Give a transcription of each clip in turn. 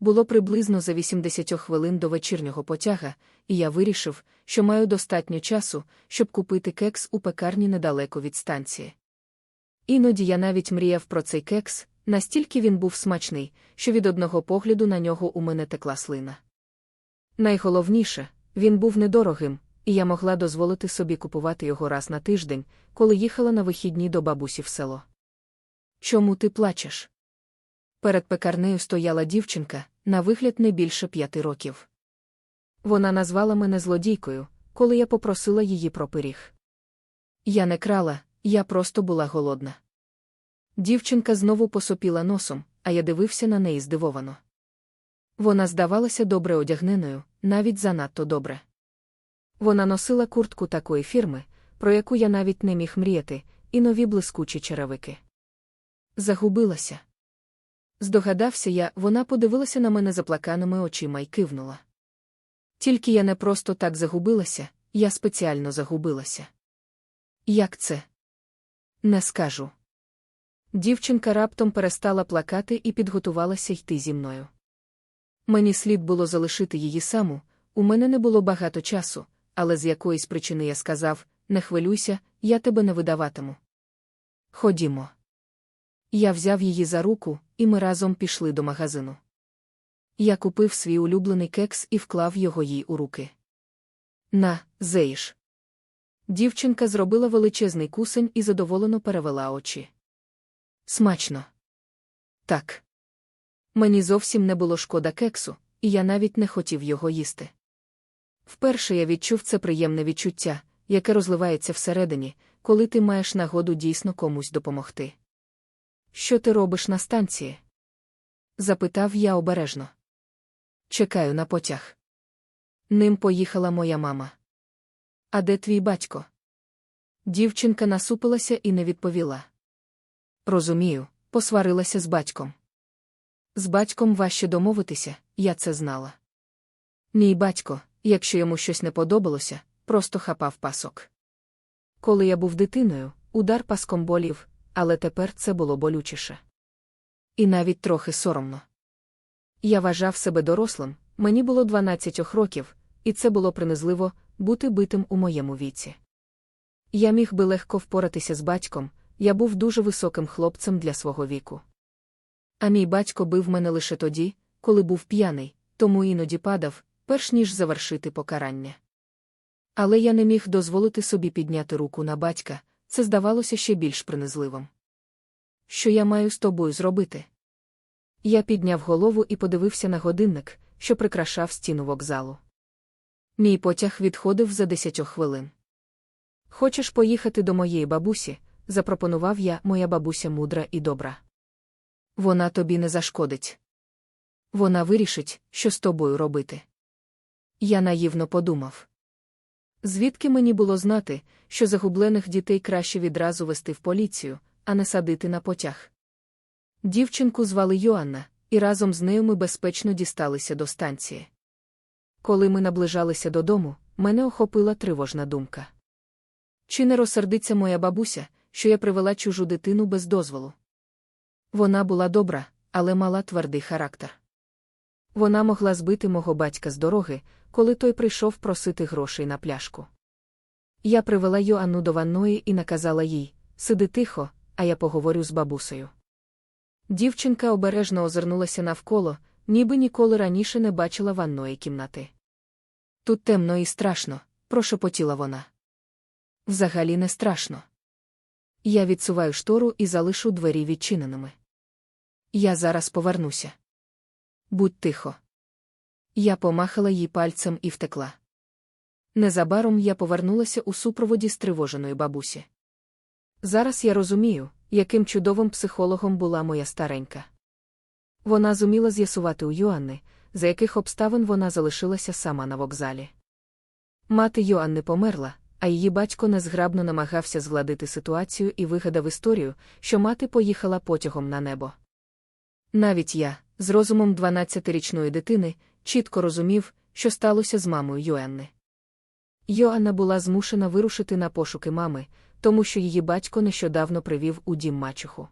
Було приблизно за 80 хвилин до вечірнього потяга, і я вирішив, що маю достатньо часу, щоб купити кекс у пекарні недалеко від станції. Іноді я навіть мріяв про цей кекс, настільки він був смачний, що від одного погляду на нього у мене текла слина. Найголовніше, він був недорогим, і я могла дозволити собі купувати його раз на тиждень, коли їхала на вихідні до бабусі в село. Чому ти плачеш? Перед пекарнею стояла дівчинка, на вигляд не більше п'яти років. Вона назвала мене злодійкою, коли я попросила її про пиріг. Я не крала, я просто була голодна. Дівчинка знову посопіла носом, а я дивився на неї здивовано. Вона здавалася добре одягненою, навіть занадто добре. Вона носила куртку такої фірми, про яку я навіть не міг мріяти, і нові блискучі черевики. Загубилася. Здогадався я, вона подивилася на мене заплаканими очима й кивнула. Тільки я не просто так загубилася, я спеціально загубилася. Як це? Не скажу. Дівчинка раптом перестала плакати і підготувалася йти зі мною. Мені слід було залишити її саму, у мене не було багато часу, але з якоїсь причини я сказав не хвилюйся, я тебе не видаватиму. Ходімо. Я взяв її за руку, і ми разом пішли до магазину. Я купив свій улюблений кекс і вклав його їй у руки. На, зеїш. Дівчинка зробила величезний кусень і задоволено перевела очі. Смачно. Так. Мені зовсім не було шкода кексу, і я навіть не хотів його їсти. Вперше я відчув це приємне відчуття, яке розливається всередині, коли ти маєш нагоду дійсно комусь допомогти. Що ти робиш на станції? запитав я обережно. Чекаю на потяг. Ним поїхала моя мама. А де твій батько? Дівчинка насупилася і не відповіла. Розумію, посварилася з батьком. З батьком важче домовитися, я це знала. Мій батько, якщо йому щось не подобалося, просто хапав пасок. Коли я був дитиною, удар паском болів, але тепер це було болючіше. І навіть трохи соромно. Я вважав себе дорослим, мені було 12 років, і це було принизливо бути битим у моєму віці. Я міг би легко впоратися з батьком, я був дуже високим хлопцем для свого віку. А мій батько бив мене лише тоді, коли був п'яний, тому іноді падав, перш ніж завершити покарання. Але я не міг дозволити собі підняти руку на батька, це здавалося ще більш принизливим. Що я маю з тобою зробити? Я підняв голову і подивився на годинник, що прикрашав стіну вокзалу. Мій потяг відходив за десятьох хвилин. Хочеш поїхати до моєї бабусі? запропонував я, моя бабуся мудра і добра. Вона тобі не зашкодить. Вона вирішить, що з тобою робити. Я наївно подумав. Звідки мені було знати, що загублених дітей краще відразу вести в поліцію, а не садити на потяг? Дівчинку звали Йоанна, і разом з нею ми безпечно дісталися до станції. Коли ми наближалися додому, мене охопила тривожна думка. Чи не розсердиться моя бабуся, що я привела чужу дитину без дозволу? Вона була добра, але мала твердий характер. Вона могла збити мого батька з дороги, коли той прийшов просити грошей на пляшку. Я привела Йоанну до ванної і наказала їй сиди тихо, а я поговорю з бабусею. Дівчинка обережно озирнулася навколо, ніби ніколи раніше не бачила ванної кімнати. Тут темно і страшно, прошепотіла вона. Взагалі не страшно. Я відсуваю штору і залишу двері відчиненими. Я зараз повернуся. Будь тихо. Я помахала їй пальцем і втекла. Незабаром я повернулася у супроводі стривоженої бабусі. Зараз я розумію, яким чудовим психологом була моя старенька. Вона зуміла з'ясувати у Йоанни, за яких обставин вона залишилася сама на вокзалі. Мати Йоанни померла, а її батько незграбно намагався згладити ситуацію і вигадав історію, що мати поїхала потягом на небо. Навіть я, з розумом 12-річної дитини, чітко розумів, що сталося з мамою Йоанни. Йоанна була змушена вирушити на пошуки мами, тому що її батько нещодавно привів у дім мачуху.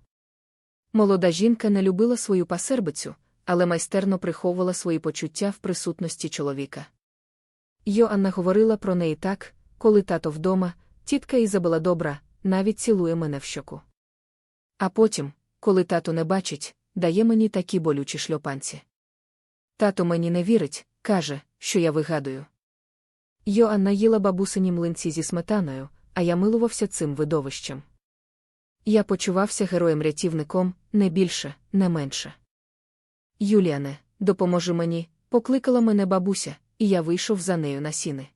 Молода жінка не любила свою пасербицю, але майстерно приховувала свої почуття в присутності чоловіка. Йоанна говорила про неї так, коли тато вдома, тітка Ізабела добра, навіть цілує мене в щоку. А потім, коли тато не бачить, дає мені такі болючі шльопанці. Тато мені не вірить, каже, що я вигадую. Йоанна їла бабусині млинці зі сметаною, а я милувався цим видовищем. Я почувався героєм-рятівником не більше, не менше. Юліане, допоможи мені, покликала мене бабуся, і я вийшов за нею на сіни.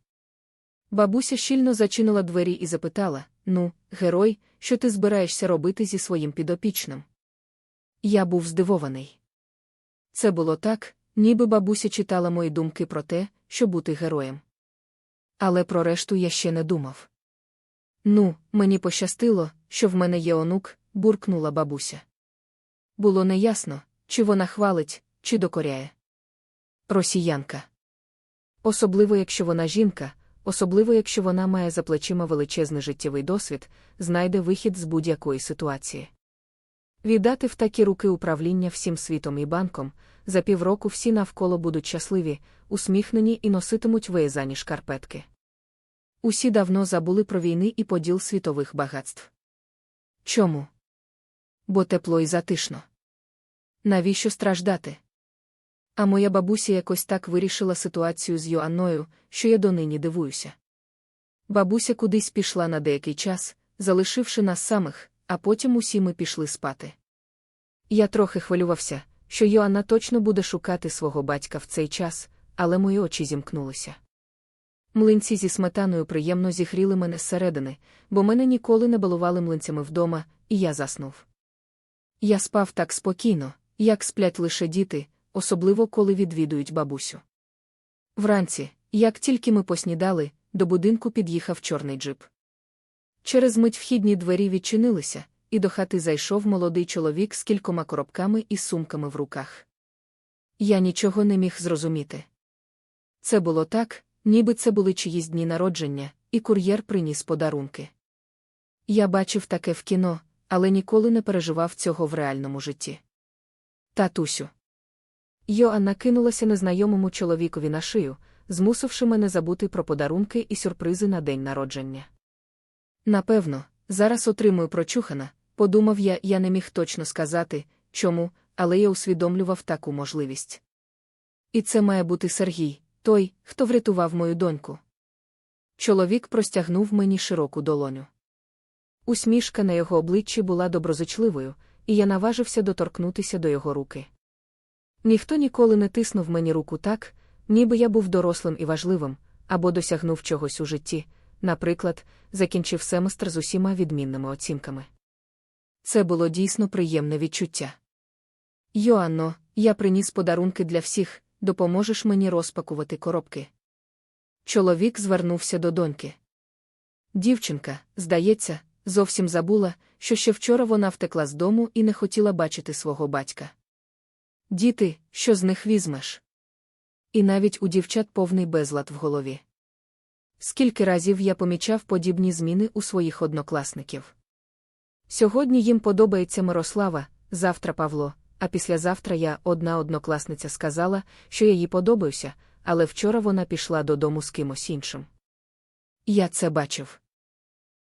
Бабуся щільно зачинила двері і запитала Ну, герой, що ти збираєшся робити зі своїм підопічним? Я був здивований. Це було так, ніби бабуся читала мої думки про те, що бути героєм. Але про решту я ще не думав. Ну, мені пощастило, що в мене є онук, буркнула бабуся. Було неясно, чи вона хвалить, чи докоряє. Росіянка. Особливо, якщо вона жінка, особливо, якщо вона має за плечима величезний життєвий досвід, знайде вихід з будь-якої ситуації. Віддати в такі руки управління всім світом і банком, за півроку всі навколо будуть щасливі, усміхнені і носитимуть виязані шкарпетки. Усі давно забули про війни і поділ світових багатств. Чому? Бо тепло і затишно. Навіщо страждати? А моя бабуся якось так вирішила ситуацію з Йоанною, що я донині дивуюся. Бабуся кудись пішла на деякий час, залишивши нас самих, а потім усі ми пішли спати. Я трохи хвилювався, що Йоанна точно буде шукати свого батька в цей час, але мої очі зімкнулися. Млинці зі сметаною приємно зігріли мене зсередини, бо мене ніколи не балували млинцями вдома, і я заснув. Я спав так спокійно, як сплять лише діти, особливо коли відвідують бабусю. Вранці, як тільки ми поснідали, до будинку під'їхав чорний джип. Через мить вхідні двері відчинилися, і до хати зайшов молодий чоловік з кількома коробками і сумками в руках. Я нічого не міг зрозуміти. Це було так, ніби це були чиїсь дні народження, і кур'єр приніс подарунки. Я бачив таке в кіно, але ніколи не переживав цього в реальному житті. Татусю. Йоанна кинулася незнайомому чоловікові на шию, змусивши мене забути про подарунки і сюрпризи на день народження. Напевно, зараз отримую прочухана, подумав я, я не міг точно сказати, чому, але я усвідомлював таку можливість. І це має бути Сергій, той, хто врятував мою доньку. Чоловік простягнув мені широку долоню. Усмішка на його обличчі була доброзичливою, і я наважився доторкнутися до його руки. Ніхто ніколи не тиснув мені руку так, ніби я був дорослим і важливим, або досягнув чогось у житті, наприклад, закінчив семестр з усіма відмінними оцінками. Це було дійсно приємне відчуття. Йоанно, я приніс подарунки для всіх, допоможеш мені розпакувати коробки. Чоловік звернувся до доньки. Дівчинка, здається, зовсім забула, що ще вчора вона втекла з дому і не хотіла бачити свого батька. Діти, що з них візьмеш? І навіть у дівчат повний безлад в голові. Скільки разів я помічав подібні зміни у своїх однокласників. Сьогодні їм подобається Мирослава, завтра Павло, а післязавтра я одна однокласниця сказала, що я їй подобаюся, але вчора вона пішла додому з кимось іншим. Я це бачив.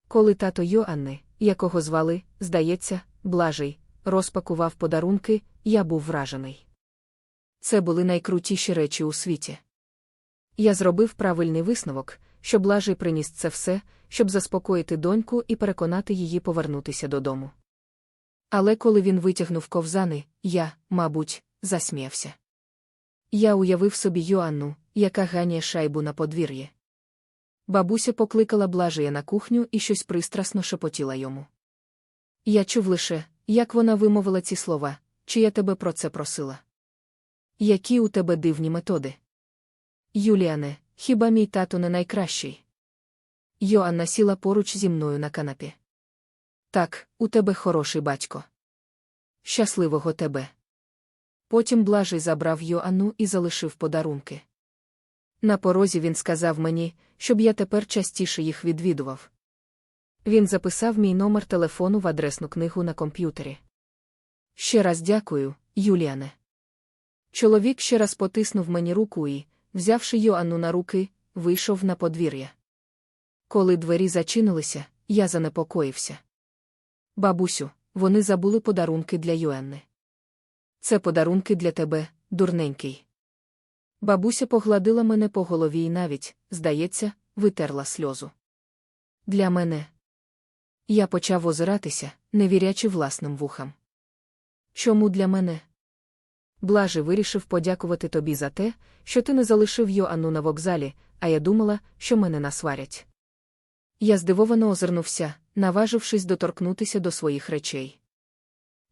Коли тато Йоанни, якого звали, здається, блажий, розпакував подарунки, я був вражений. Це були найкрутіші речі у світі. Я зробив правильний висновок, що блажий приніс це все, щоб заспокоїти доньку і переконати її повернутися додому. Але коли він витягнув ковзани, я, мабуть, засміявся. Я уявив собі Йоанну, яка ганяє шайбу на подвір'ї. Бабуся покликала блажия на кухню і щось пристрасно шепотіла йому. Я чув лише, як вона вимовила ці слова, чи я тебе про це просила. Які у тебе дивні методи? Юліане, хіба мій тато не найкращий? Йоанна сіла поруч зі мною на канапі. Так, у тебе хороший батько. Щасливого тебе. Потім блажий забрав Йоанну і залишив подарунки. На порозі він сказав мені, щоб я тепер частіше їх відвідував. Він записав мій номер телефону в адресну книгу на комп'ютері. Ще раз дякую, Юліане. Чоловік ще раз потиснув мені руку і, взявши Йоанну на руки, вийшов на подвір'я. Коли двері зачинилися, я занепокоївся. Бабусю, вони забули подарунки для Йоанни. Це подарунки для тебе, дурненький. Бабуся погладила мене по голові і навіть, здається, витерла сльозу. Для мене. Я почав озиратися, не вірячи власним вухам. Чому для мене? Блажи вирішив подякувати тобі за те, що ти не залишив Йоанну на вокзалі, а я думала, що мене насварять. Я здивовано озирнувся, наважившись доторкнутися до своїх речей.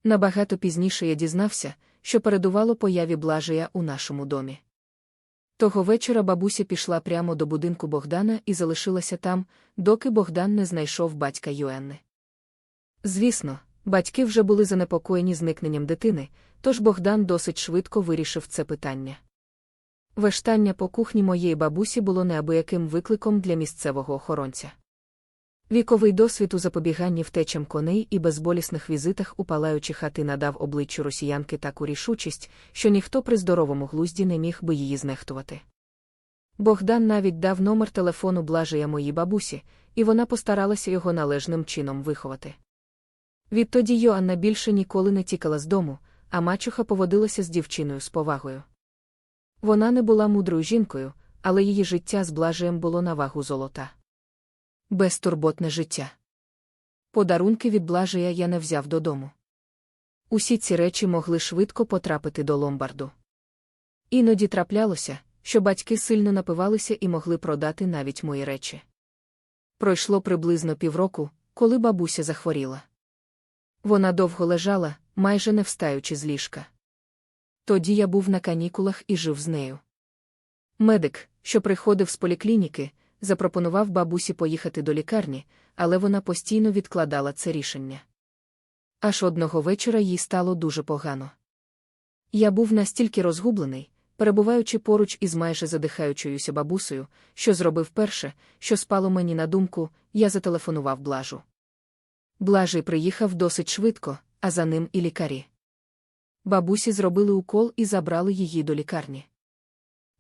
Набагато пізніше я дізнався, що передувало появі Блажея у нашому домі. Того вечора бабуся пішла прямо до будинку Богдана і залишилася там, доки Богдан не знайшов батька Юенни. Звісно, батьки вже були занепокоєні зникненням дитини, тож Богдан досить швидко вирішив це питання. Вештання по кухні моєї бабусі було неабияким викликом для місцевого охоронця. Віковий досвід у запобіганні втечам коней і безболісних візитах у палаючі хати надав обличчю росіянки таку рішучість, що ніхто при здоровому глузді не міг би її знехтувати. Богдан навіть дав номер телефону блажея моїй бабусі, і вона постаралася його належним чином виховати. Відтоді Йоанна більше ніколи не тікала з дому, а мачуха поводилася з дівчиною з повагою. Вона не була мудрою жінкою, але її життя з блажеєм було на вагу золота. Безтурботне життя. Подарунки від блажея я не взяв додому. Усі ці речі могли швидко потрапити до ломбарду. Іноді траплялося, що батьки сильно напивалися і могли продати навіть мої речі. Пройшло приблизно півроку, коли бабуся захворіла. Вона довго лежала, майже не встаючи з ліжка. Тоді я був на канікулах і жив з нею. Медик, що приходив з поліклініки, запропонував бабусі поїхати до лікарні, але вона постійно відкладала це рішення. Аж одного вечора їй стало дуже погано. Я був настільки розгублений, перебуваючи поруч із майже задихаючоюся бабусею, що зробив перше, що спало мені на думку, я зателефонував блажу. Блажий приїхав досить швидко, а за ним і лікарі. Бабусі зробили укол і забрали її до лікарні.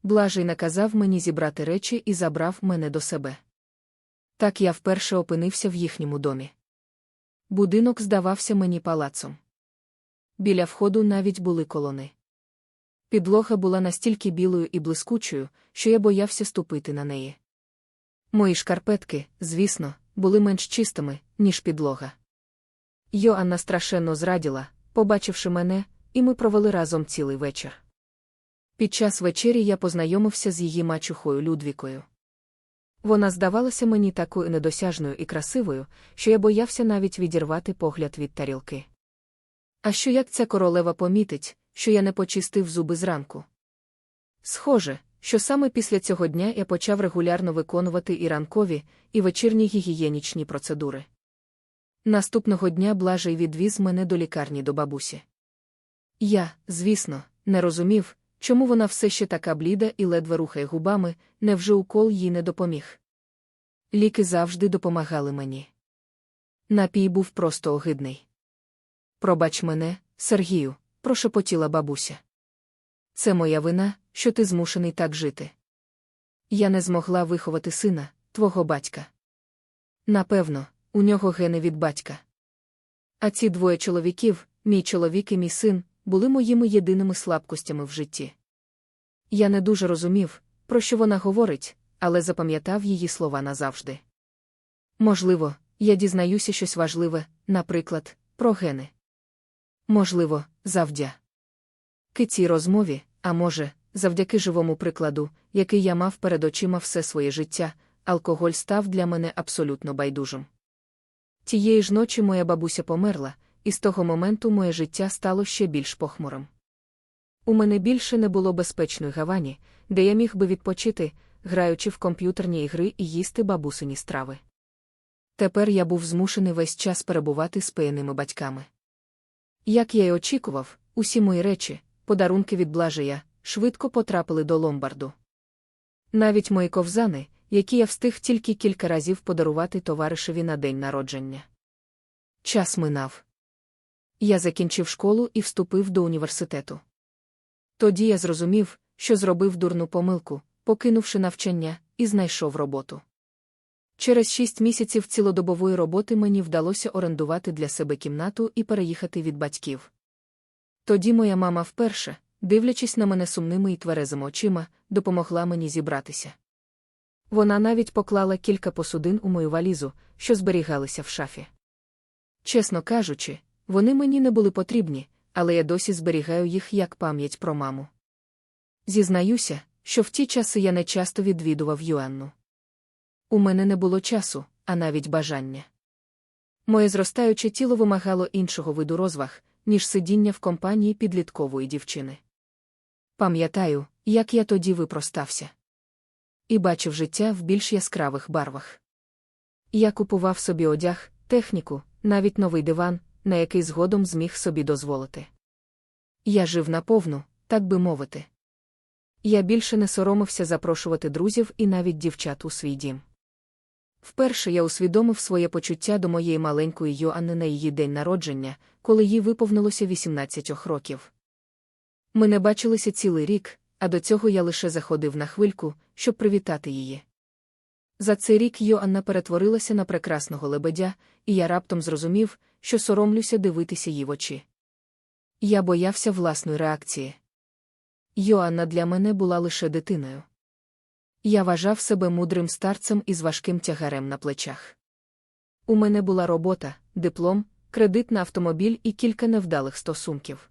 Блажий наказав мені зібрати речі і забрав мене до себе. Так я вперше опинився в їхньому домі. Будинок здавався мені палацом. Біля входу навіть були колони. Підлога була настільки білою і блискучою, що я боявся ступити на неї. Мої шкарпетки, звісно, були менш чистими, ніж підлога. Йоанна страшенно зраділа, побачивши мене, і ми провели разом цілий вечір. Під час вечері я познайомився з її мачухою Людвікою. Вона здавалася мені такою недосяжною і красивою, що я боявся навіть відірвати погляд від тарілки. А що як ця королева помітить, що я не почистив зуби зранку? Схоже, що саме після цього дня я почав регулярно виконувати і ранкові, і вечірні гігієнічні процедури. Наступного дня Блажий відвіз мене до лікарні до бабусі. Я, звісно, не розумів, чому вона все ще така бліда і ледве рухає губами, невже укол їй не допоміг. Ліки завжди допомагали мені. Напій був просто огидний. Пробач мене, Сергію, прошепотіла бабуся. Це моя вина, що ти змушений так жити. Я не змогла виховати сина, твого батька. Напевно, у нього гени від батька. А ці двоє чоловіків, мій чоловік і мій син, були моїми єдиними слабкостями в житті. Я не дуже розумів, про що вона говорить, але запам'ятав її слова назавжди. Можливо, я дізнаюся щось важливе, наприклад, про гени. Можливо, завдя. цій розмові, а може, завдяки живому прикладу, який я мав перед очима все своє життя, алкоголь став для мене абсолютно байдужим. Тієї ж ночі моя бабуся померла, і з того моменту моє життя стало ще більш похмурим. У мене більше не було безпечної гавані, де я міг би відпочити, граючи в комп'ютерні ігри і їсти бабусині страви. Тепер я був змушений весь час перебувати з пияними батьками. Як я й очікував, усі мої речі, подарунки від блажея, швидко потрапили до ломбарду. Навіть мої ковзани, які я встиг тільки кілька разів подарувати товаришеві на день народження. Час минав. Я закінчив школу і вступив до університету. Тоді я зрозумів, що зробив дурну помилку, покинувши навчання, і знайшов роботу. Через шість місяців цілодобової роботи мені вдалося орендувати для себе кімнату і переїхати від батьків. Тоді моя мама вперше, дивлячись на мене сумними і тверезими очима, допомогла мені зібратися. Вона навіть поклала кілька посудин у мою валізу, що зберігалися в шафі. Чесно кажучи, вони мені не були потрібні, але я досі зберігаю їх як пам'ять про маму. Зізнаюся, що в ті часи я не часто відвідував Юанну. У мене не було часу, а навіть бажання. Моє зростаюче тіло вимагало іншого виду розваг, ніж сидіння в компанії підліткової дівчини. Пам'ятаю, як я тоді випростався. І бачив життя в більш яскравих барвах. Я купував собі одяг, техніку, навіть новий диван, на який згодом зміг собі дозволити. Я жив наповну, так би мовити. Я більше не соромився запрошувати друзів і навіть дівчат у свій дім. Вперше я усвідомив своє почуття до моєї маленької Йоанни на її день народження, коли їй виповнилося 18 років. Ми не бачилися цілий рік, а до цього я лише заходив на хвильку, щоб привітати її. За цей рік Йоанна перетворилася на прекрасного лебедя, і я раптом зрозумів, що соромлюся дивитися їй в очі. Я боявся власної реакції. Йоанна для мене була лише дитиною. Я вважав себе мудрим старцем із важким тягарем на плечах. У мене була робота, диплом, кредит на автомобіль і кілька невдалих стосунків.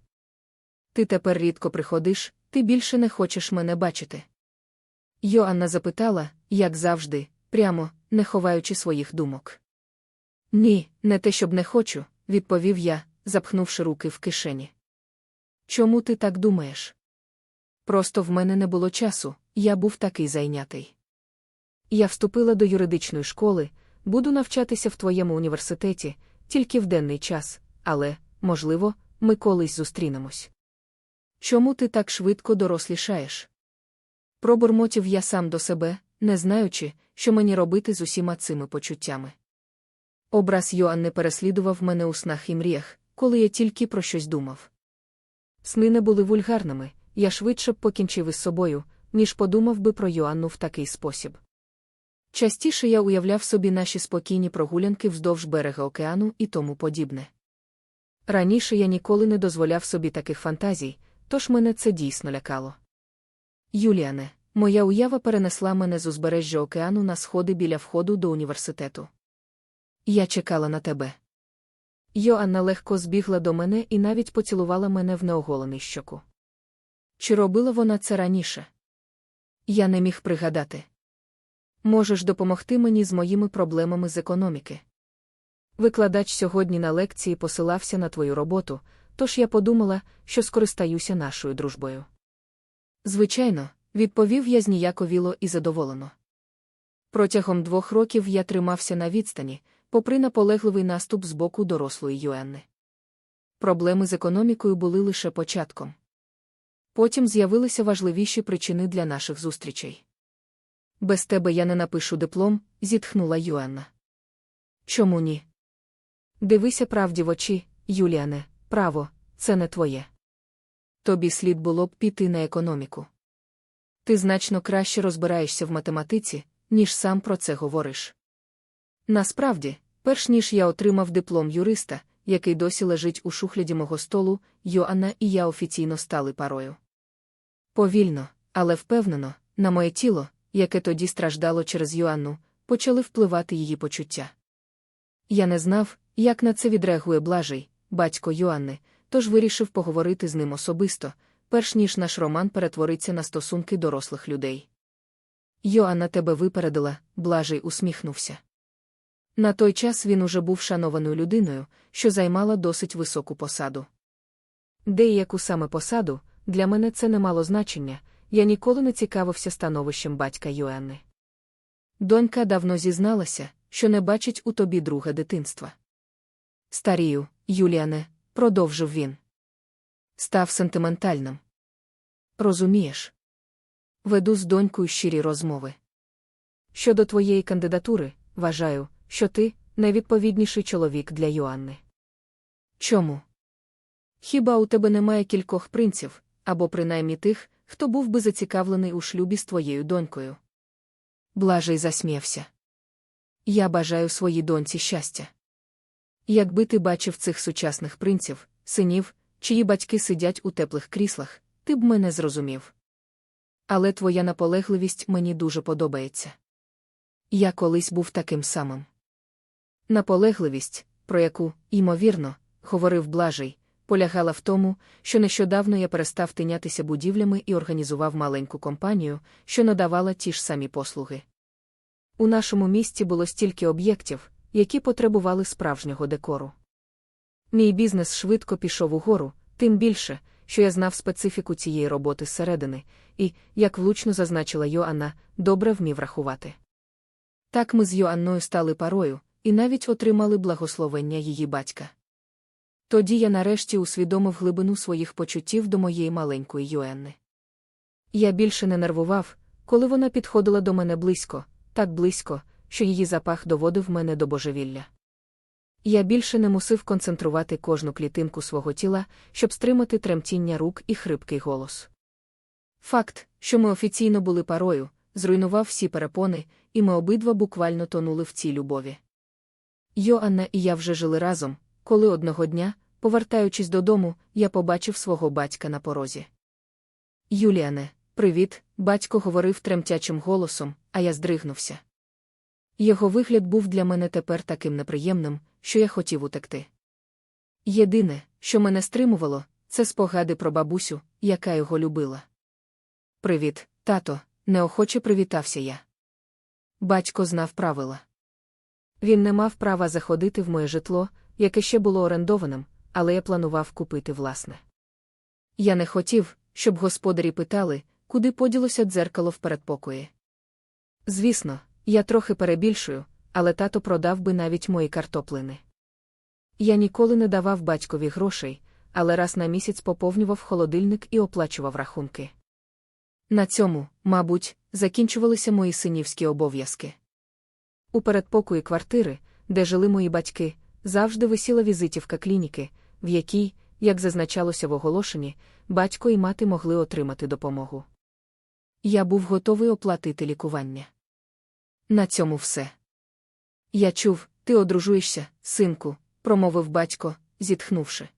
Ти тепер рідко приходиш, ти більше не хочеш мене бачити. Йоанна запитала, як завжди, прямо, не ховаючи своїх думок. Ні, не те, щоб не хочу, відповів я, запхнувши руки в кишені. Чому ти так думаєш? Просто в мене не було часу, я був такий зайнятий. Я вступила до юридичної школи, буду навчатися в твоєму університеті, тільки в денний час, але, можливо, ми колись зустрінемось. Чому ти так швидко дорослішаєш? Пробурмотів я сам до себе, не знаючи, що мені робити з усіма цими почуттями. Образ Йоанни переслідував мене у снах і мріях, коли я тільки про щось думав. Сни не були вульгарними, я швидше б покінчив із собою, ніж подумав би про Йоанну в такий спосіб. Частіше я уявляв собі наші спокійні прогулянки вздовж берега океану і тому подібне. Раніше я ніколи не дозволяв собі таких фантазій, тож мене це дійсно лякало. Юліане, моя уява перенесла мене з узбережжя океану на сходи біля входу до університету. Я чекала на тебе. Йоанна легко збігла до мене і навіть поцілувала мене в неоголений щоку. Чи робила вона це раніше? Я не міг пригадати. Можеш допомогти мені з моїми проблемами з економіки. Викладач сьогодні на лекції посилався на твою роботу, тож я подумала, що скористаюся нашою дружбою. Звичайно, відповів я зніяковіло і задоволено. Протягом двох років я тримався на відстані, попри наполегливий наступ з боку дорослої Юенни. Проблеми з економікою були лише початком. Потім з'явилися важливіші причини для наших зустрічей. Без тебе я не напишу диплом, зітхнула Юанна. Чому ні? Дивися правді в очі, Юліане, право, це не твоє. Тобі слід було б піти на економіку. Ти значно краще розбираєшся в математиці, ніж сам про це говориш. Насправді, перш ніж я отримав диплом юриста, який досі лежить у шухляді мого столу, Йоанна і я офіційно стали парою. Повільно, але впевнено, на моє тіло, яке тоді страждало через Йоанну, почали впливати її почуття. Я не знав, як на це відреагує блажий, батько Йоанни, тож вирішив поговорити з ним особисто, перш ніж наш роман перетвориться на стосунки дорослих людей. Йоанна тебе випередила, блажий усміхнувся. На той час він уже був шанованою людиною, що займала досить високу посаду. Деяку саме посаду, для мене це не мало значення, я ніколи не цікавився становищем батька Йоанни. Донька давно зізналася, що не бачить у тобі друге дитинства. Старію, Юліане, продовжив він. Став сентиментальним. Розумієш? Веду з донькою щирі розмови. Щодо твоєї кандидатури, вважаю, що ти найвідповідніший чоловік для Йоанни. Чому? Хіба у тебе немає кількох принців, або принаймні тих, хто був би зацікавлений у шлюбі з твоєю донькою. Блажей засміявся. Я бажаю своїй доньці щастя. Якби ти бачив цих сучасних принців, синів, чиї батьки сидять у теплих кріслах, ти б мене зрозумів. Але твоя наполегливість мені дуже подобається. Я колись був таким самим. Наполегливість, про яку, ймовірно, говорив Блажий, полягала в тому, що нещодавно я перестав тинятися будівлями і організував маленьку компанію, що надавала ті ж самі послуги. У нашому місті було стільки об'єктів, які потребували справжнього декору. Мій бізнес швидко пішов угору, тим більше, що я знав специфіку цієї роботи зсередини, і, як влучно зазначила Йоанна, добре вмів рахувати. Так ми з Йоанною стали парою, і навіть отримали благословення її батька. Тоді я нарешті усвідомив глибину своїх почуттів до моєї маленької Йоанни. Я більше не нервував, коли вона підходила до мене близько, так близько, що її запах доводив мене до божевілля. Я більше не мусив концентрувати кожну клітинку свого тіла, щоб стримати тремтіння рук і хрипкий голос. Факт, що ми офіційно були парою, зруйнував всі перепони, і ми обидва буквально тонули в цій любові. Йоанна і я вже жили разом, коли одного дня, повертаючись додому, я побачив свого батька на порозі. Юліане, привіт, батько говорив тремтячим голосом, а я здригнувся. Його вигляд був для мене тепер таким неприємним, що я хотів утекти. Єдине, що мене стримувало, це спогади про бабусю, яка його любила. Привіт, тато, неохоче привітався я. Батько знав правила. Він не мав права заходити в моє житло, яке ще було орендованим, але я планував купити власне. Я не хотів, щоб господарі питали, куди поділося дзеркало в передпокої. Звісно, я трохи перебільшую, але тато продав би навіть мої картоплини. Я ніколи не давав батькові грошей, але раз на місяць поповнював холодильник і оплачував рахунки. На цьому, мабуть, закінчувалися мої синівські обов'язки. У передпокої квартири, де жили мої батьки, завжди висіла візитівка клініки, в якій, як зазначалося в оголошенні, батько і мати могли отримати допомогу. Я був готовий оплатити лікування. На цьому все. Я чув, ти одружуєшся, синку, промовив батько, зітхнувши.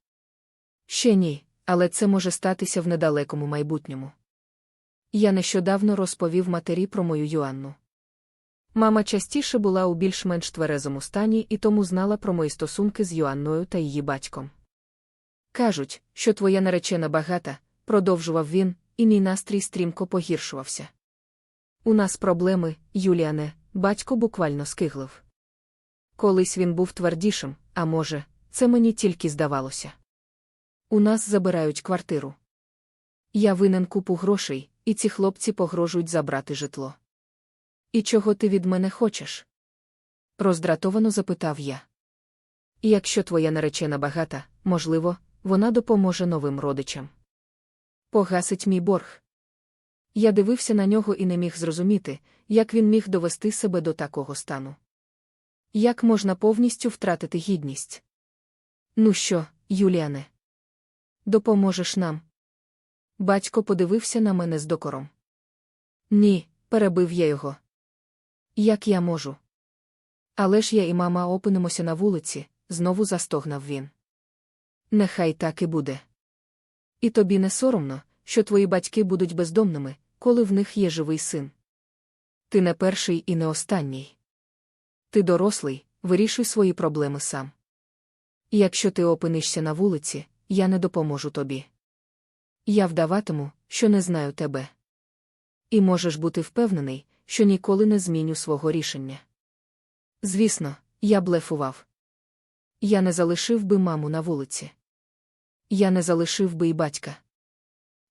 Ще ні, але це може статися в недалекому майбутньому. Я нещодавно розповів матері про мою Йоанну. Мама частіше була у більш-менш тверезому стані і тому знала про мої стосунки з Йоанною та її батьком. Кажуть, що твоя наречена багата, продовжував він, і мій настрій стрімко погіршувався. У нас проблеми, Юліане, батько буквально скиглив. Колись він був твердішим, а може, це мені тільки здавалося. У нас забирають квартиру. Я винен купу грошей, і ці хлопці погрожують забрати житло. І чого ти від мене хочеш? роздратовано запитав я. Якщо твоя наречена багата, можливо, вона допоможе новим родичам. Погасить мій борг. Я дивився на нього і не міг зрозуміти, як він міг довести себе до такого стану. Як можна повністю втратити гідність? Ну що, Юліане? Допоможеш нам? Батько подивився на мене з докором. Ні, перебив я його. Як я можу? Але ж я і мама опинимося на вулиці, знову застогнав він. Нехай так і буде. І тобі не соромно, що твої батьки будуть бездомними, коли в них є живий син. Ти не перший і не останній. Ти дорослий, вирішуй свої проблеми сам. Якщо ти опинишся на вулиці, я не допоможу тобі. Я вдаватиму, що не знаю тебе. І можеш бути впевнений, що ніколи не зміню свого рішення. Звісно, я блефував. Я не залишив би маму на вулиці. Я не залишив би і батька.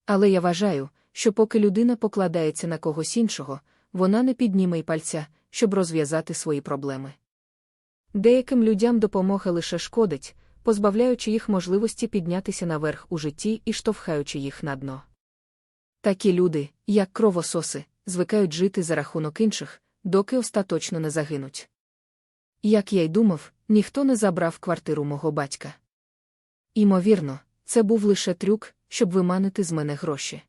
Але я вважаю, що поки людина покладається на когось іншого, вона не підніме й пальця, щоб розв'язати свої проблеми. Деяким людям допомога лише шкодить, позбавляючи їх можливості піднятися наверх у житті і штовхаючи їх на дно. Такі люди, як кровососи, звикають жити за рахунок інших, доки остаточно не загинуть. Як я й думав, ніхто не забрав квартиру мого батька. Імовірно, це був лише трюк, щоб виманити з мене гроші.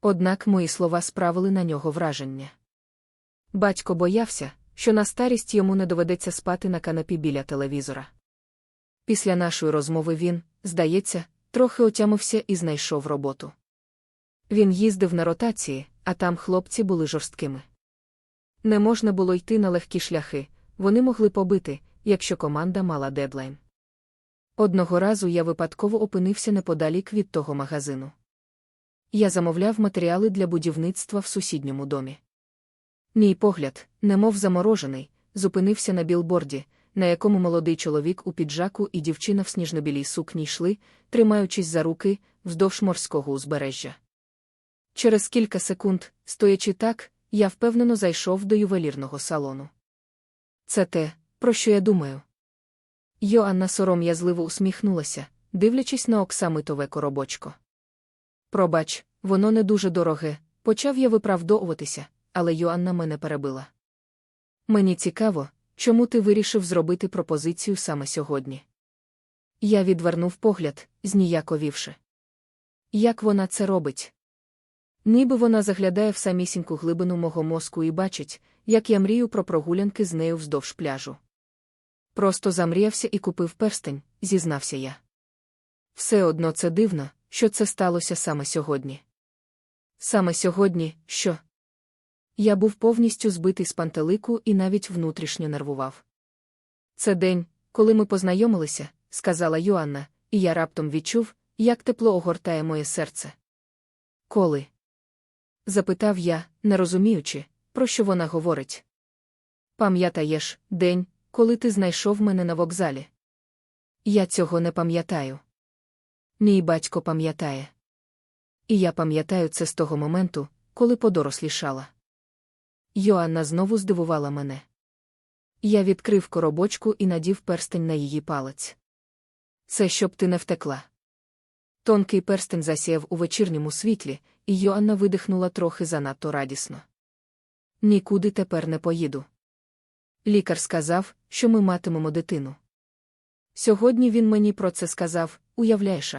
Однак мої слова справили на нього враження. Батько боявся, що на старість йому не доведеться спати на канапі біля телевізора. Після нашої розмови він, здається, трохи отямився і знайшов роботу. Він їздив на ротації, а там хлопці були жорсткими. Не можна було йти на легкі шляхи, вони могли побити, якщо команда мала дедлайн. Одного разу я випадково опинився неподалік від того магазину. Я замовляв матеріали для будівництва в сусідньому домі. Мій погляд, немов заморожений, зупинився на білборді, на якому молодий чоловік у піджаку і дівчина в сніжно-білій сукні йшли, тримаючись за руки, вздовж морського узбережжя. Через кілька секунд, стоячи так, я впевнено зайшов до ювелірного салону. Це те, про що я думаю. Йоанна сором'язливо усміхнулася, дивлячись на оксамитове коробочко. Пробач, воно не дуже дороге, почав я виправдовуватися, але Йоанна мене перебила. Мені цікаво, чому ти вирішив зробити пропозицію саме сьогодні. Я відвернув погляд, зніяковівши. Як вона це робить? Ніби вона заглядає в самісіньку глибину мого мозку і бачить, як я мрію про прогулянки з нею вздовж пляжу. Просто замріявся і купив перстень, зізнався я. Все одно це дивно, що це сталося саме сьогодні. Саме сьогодні, що? Я був повністю збитий з пантелику і навіть внутрішньо нервував. Це день, коли ми познайомилися, сказала Йоанна, і я раптом відчув, як тепло огортає моє серце. Коли? запитав я, не розуміючи, про що вона говорить. Пам'ятаєш день, коли ти знайшов мене на вокзалі? Я цього не пам'ятаю. Мій батько пам'ятає. І я пам'ятаю це з того моменту, коли подорослішала. Йоанна знову здивувала мене. Я відкрив коробочку і надів перстень на її палець. Це щоб ти не втекла. Тонкий перстень засіяв у вечірньому світлі, і Йоанна видихнула трохи занадто радісно. Нікуди тепер не поїду. Лікар сказав, що ми матимемо дитину. Сьогодні він мені про це сказав, уявляєш?